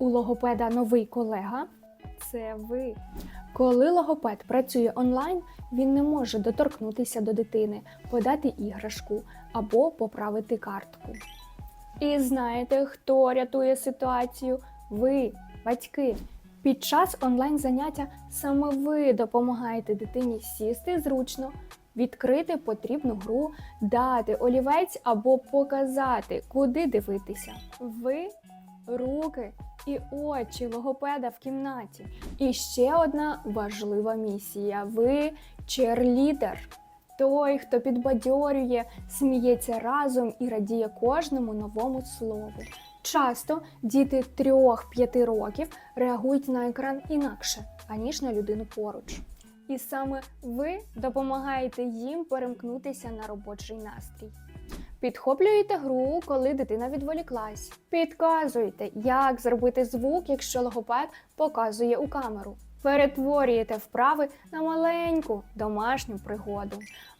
У логопеда новий колега це ви. Коли логопед працює онлайн, він не може доторкнутися до дитини, подати іграшку або поправити картку. І знаєте, хто рятує ситуацію? Ви, батьки. Під час онлайн заняття саме ви допомагаєте дитині сісти зручно, відкрити потрібну гру, дати олівець або показати, куди дивитися. Ви руки і очі логопеда в кімнаті. І ще одна важлива місія: ви черлідер. Той, хто підбадьорює, сміється разом і радіє кожному новому слову. Часто діти 3-5 років реагують на екран інакше, аніж на людину поруч. І саме ви допомагаєте їм перемкнутися на робочий настрій. Підхоплюєте гру, коли дитина відволіклась. Підказуєте, як зробити звук, якщо логопед показує у камеру. Перетворюєте вправи на маленьку домашню пригоду.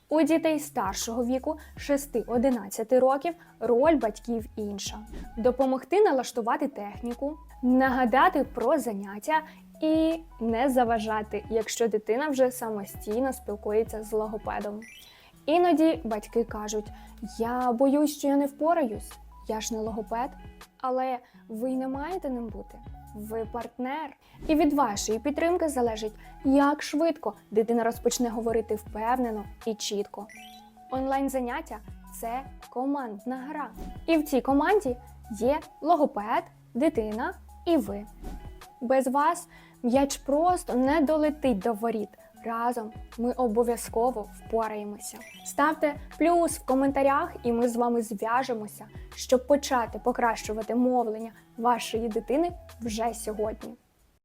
У дітей старшого віку 6-11 років роль батьків інша: допомогти налаштувати техніку, нагадати про заняття і не заважати, якщо дитина вже самостійно спілкується з логопедом. Іноді батьки кажуть: я боюсь, що я не впораюсь, я ж не логопед, але ви не маєте ним бути. Ви партнер. І від вашої підтримки залежить, як швидко дитина розпочне говорити впевнено і чітко. Онлайн-заняття це командна гра. І в цій команді є логопед, дитина і ви. Без вас м'яч просто не долетить до воріт. Разом ми обов'язково впораємося. Ставте плюс в коментарях, і ми з вами зв'яжемося, щоб почати покращувати мовлення вашої дитини вже сьогодні.